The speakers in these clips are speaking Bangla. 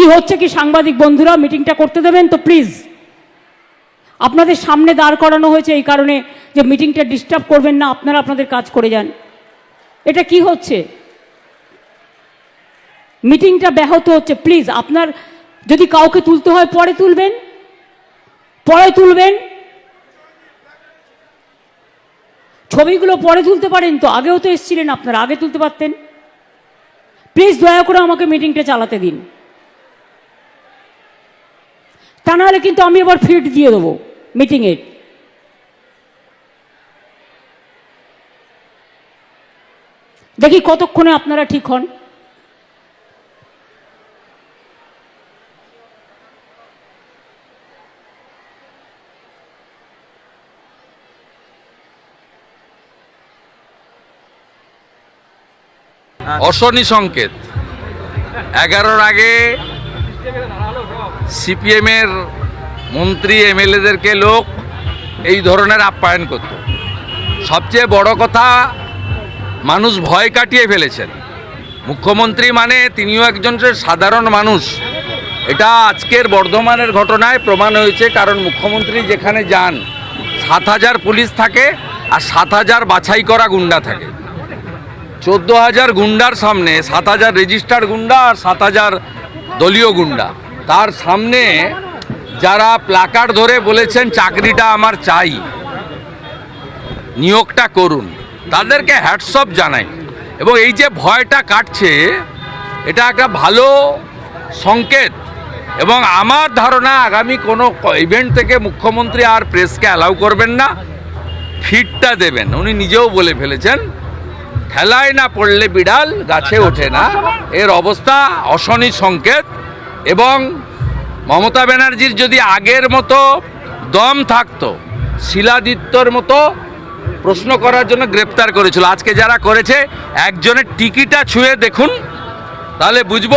কি হচ্ছে কি সাংবাদিক বন্ধুরা? মিটিংটা করতে দেবেন তো প্লিজ আপনাদের সামনে দাঁড় করানো হয়েছে এই কারণে যে মিটিংটা ডিস্টার্ব করবেন না, আপনারা আপনাদের কাজ করে যান। এটা কি হচ্ছে? মিটিংটা ব্যাহত হচ্ছে প্লিজ আপনার যদি কাউকে তুলতে হয়, পরে তুলবেন। পরে তুলবেন। ছবিগুলো পরে তুলতে পারেন তো, আগেও তো এসেছিলেন আপনারা, আগে তুলতে পারতেন। প্লিজ দয়া করে আমাকে মিটিংটা চালাতে দিন। তা নাহলে কিন্তু আমি আবার ফিট দিয়ে দেবো মিটিংয়ের দেখি কতক্ষণে আপনারা ঠিক হন। অশনি সংকেত। এগারোর আগে সিপিএমের মন্ত্রী, এমএলএদেরকে লোক এই ধরনের আপ্যায়ন করত। সবচেয়ে বড় কথা, মানুষ ভয় কাটিয়ে ফেলেছেন। মুখ্যমন্ত্রী মানে তিনিও একজন সাধারণ মানুষ। এটা আজকের বর্ধমানের ঘটনায় প্রমাণ হয়েছে, কারণ মুখ্যমন্ত্রী যেখানে যান, সাত হাজার পুলিশ থাকে আর সাত হাজার বাছাই করা গুন্ডা থাকে। চোদ্দ হাজার গুন্ডার সামনে, সাত হাজার রেজিস্টার গুন্ডা আর সাত হাজার দলীয় গুন্ডা। তার সামনে যারা প্লাকার্ড ধরে বলেছেন, চাকরিটা আমার চাই। নিয়োগটা করুন। তাদেরকে হ্যাটসঅপ জানাই। এবং এই যে ভয়টা কাটছে, এটা একটা ভালো সংকেত। এবং আমার ধারণা আগামী কোনো ইভেন্ট থেকে মুখ্যমন্ত্রী আর প্রেসকে অ্যালাউ করবেন না ফিটটা দেবেন। উনি নিজেও বলে ফেলেছেন, ঠেলায় না পড়লে বিড়াল গাছে ওঠে না। এর অবস্থা অশনি সংকেত। এবং মমতা ব্যানার্জির যদি আগের মতো দম থাকতো শিলাদিত্যর মতো প্রশ্ন করার জন্য গ্রেপ্তার করেছিল। আজকে যারা করেছে একজনের টিকিটা ছুঁয়ে দেখুন তাহলে বুঝব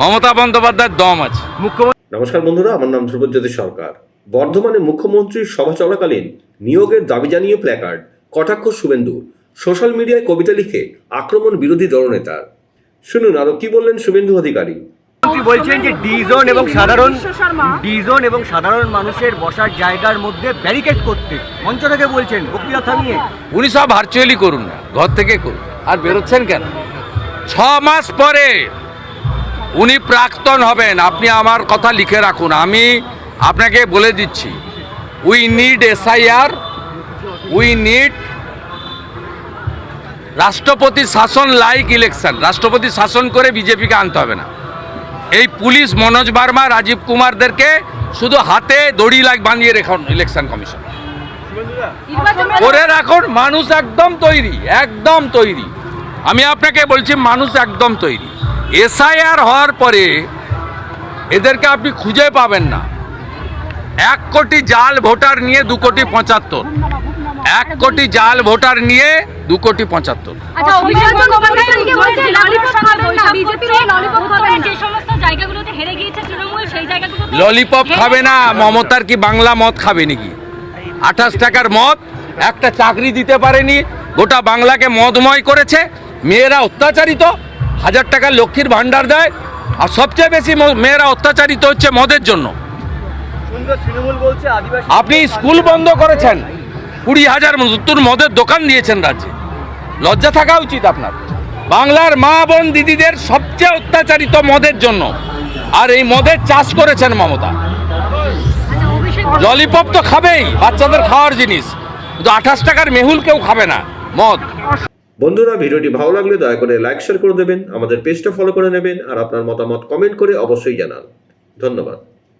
মমতা বন্দ্যোপাধ্যায়ের দম আছে। মুখ্যমন্ত্রী নমস্কার বন্ধুরা আমার নাম ধ্রুবজ্যোতি সরকার। বর্ধমানে মুখ্যমন্ত্রীর সভা চলাকালীন নিয়োগের দাবি জানিয়ে প্ল্যাকার্ড কটাক্ষ শুভেন্দু সোশ্যাল মিডিয়ায় কবিতা লিখে আক্রমণ বিরোধী দলনেতার। শুনুন আরও কি বললেন শুভেন্দু অধিকারী? বলছেন যে ডি জোন এবং সাধারণ ডি জোন এবং সাধারণ মানুষের বসার জায়গার মধ্যে ব্যারিকেড করতে মঞ্চ থেকে বলছেন বক্তৃতা থামিয়ে। উনি সব ভার্চুয়ালি করুন না ঘর থেকে করুন। আর বেরোচ্ছেন কেন? ছ মাস পরে উনি প্রাক্তন হবেন আপনি আমার কথা লিখে রাখুন। আমি আপনাকে বলে দিচ্ছি we need SIR we need রাষ্ট্রপতি শাসন লাইক ইলেকশন রাষ্ট্রপতি শাসন করে বিজেপিকে আনতে হবে না। এই পুলিশ মনোজ বার্মা, রাজীব কুমারদেরকে শুধু হাতে দড়ি লাগ বানিয়ে রেখুন ইলেকশন কমিশন করে রাখুন, মানুষ একদম তৈরি একদম তৈরি। আমি আপনাকে বলছি, মানুষ একদম তৈরি। এসআইআর হওয়ার পরে এদেরকে আপনি খুঁজে পাবেন না। এক কোটি জাল ভোটার নিয়ে দু কোটি পঁচাত্তর। এক কোটি জাল ভোটার নিয়ে দু কোটি পঁচাত্তর। ললিপপ খাবে না, মমতার কি বাংলা মদ খাবে নাকি? আঠাশ টাকার মদ, একটা চাকরি দিতে পারেনি, গোটা বাংলাকে মদময় করেছে, মেয়েরা অত্যাচারিত, হাজার টাকার লক্ষ্মীর ভাণ্ডার দেয়, আর সবচেয়ে বেশি মেয়েরা অত্যাচারিত হচ্ছে মদের জন্য। আপনি স্কুল বন্ধ করেছেন, কুড়ি হাজার নতুন মদের দোকান দিয়েছেন রাজ্যে। লজ্জা থাকা উচিত আপনার। বাংলার মা বোন দিদিদের সবচেয়ে অত্যাচারিত মদের জন্য। আর এই মদের চাষ করেছেন মমতা। আচ্ছা ললিপপ তো খাবেই বাচ্চাদের খাওয়ার জিনিস। কিন্তু আঠাশ টাকার মেহুল কেউ খাবে না মদ। বন্ধুরা ভিডিওটি ভালো লাগলে দয়া করে লাইক শেয়ার করে দেবেন আমাদের পেজটা ফলো করে নেবেন আর আপনার মতামত কমেন্ট করে অবশ্যই জানান। ধন্যবাদ।